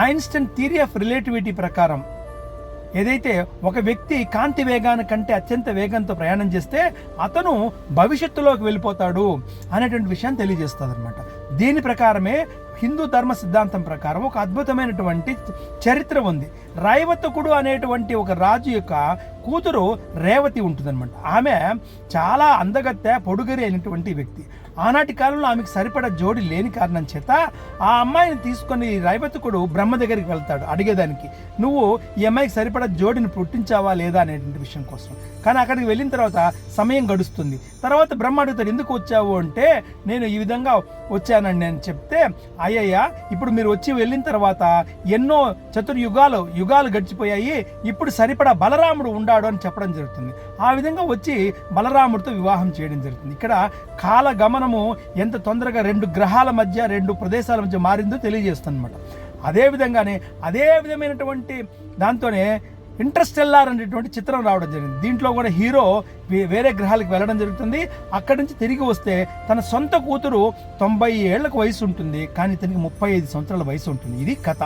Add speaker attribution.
Speaker 1: Einstein theory of relativity ప్రకారం ఏదైతే ఒక వ్యక్తి కాంతి వేగాని కంటే అత్యంత వేగంతో ప్రయాణం చేస్తే అతను భవిష్యత్తులోకి వెళ్ళిపోతాడు అనేటువంటి విషయాన్ని తెలియజేస్తుంది అనమాట దీని ప్రకారమే హిందూ ధర్మ సిద్ధాంతం ప్రకారం ఒక అద్భుతమైనటువంటి చరిత్ర ఉంది. రైవతకుడు అనేటువంటి ఒక రాజు యొక్క కూతురు రేవతి ఉంటుందన్నమాట. ఆమె చాలా అందగత్తె పొడుగరి అయినటువంటి వ్యక్తి. ఆనాటి కాలంలో ఆమెకు సరిపడా జోడి లేని కారణం చేత ఆ అమ్మాయిని తీసుకొని రైవతకుడు బ్రహ్మ దగ్గరికి వెళ్తాడు అడిగేదానికి. నువ్వు ఈ అమ్మాయికి సరిపడా జోడిని పుట్టించావా లేదా? అనేటువంటి విషయం కోసం. కానీ అక్కడికి వెళ్ళిన తర్వాత సమయం గడుస్తుంది. తర్వాత బ్రహ్మ అడుగుతాడు ఎందుకు వచ్చావు? అంటే నేను ఈ విధంగా వచ్చానండి నేను చెప్తే అయ్యయ్యా ఇప్పుడు మీరు వచ్చి వెళ్ళిన తర్వాత ఎన్నో చతుర్యుగాలు యుగాలు గడిచిపోయాయి. ఇప్పుడు సరిపడా బలరాముడు ఉంటాడు అని చెప్పడం జరుగుతుంది. ఆ విధంగా వచ్చి బలరాముడితో వివాహం చేయడం జరుగుతుంది. ఇక్కడ కాల గమనము ఎంత తొందరగా రెండు గ్రహాల మధ్య రెండు ప్రదేశాల మధ్య మారిందో తెలియజేస్తుంది అనమాట అదే విధంగానే అదే విధమైనటువంటి దాంతోనే ఇంటర్స్టెల్లార్ అనేటువంటి చిత్రం రావడం జరిగింది. దీంట్లో కూడా హీరో వే- వేరే గ్రహాలకు వెళ్ళడం జరుగుతుంది. అక్కడి నుంచి తిరిగి వస్తే తన సొంత కూతురు తొంభై ఏళ్ళకు వయసు ఉంటుంది కానీ ఇతనికి ముప్పై ఐదు సంవత్సరాల వయసు ఉంటుంది ఇది కథ.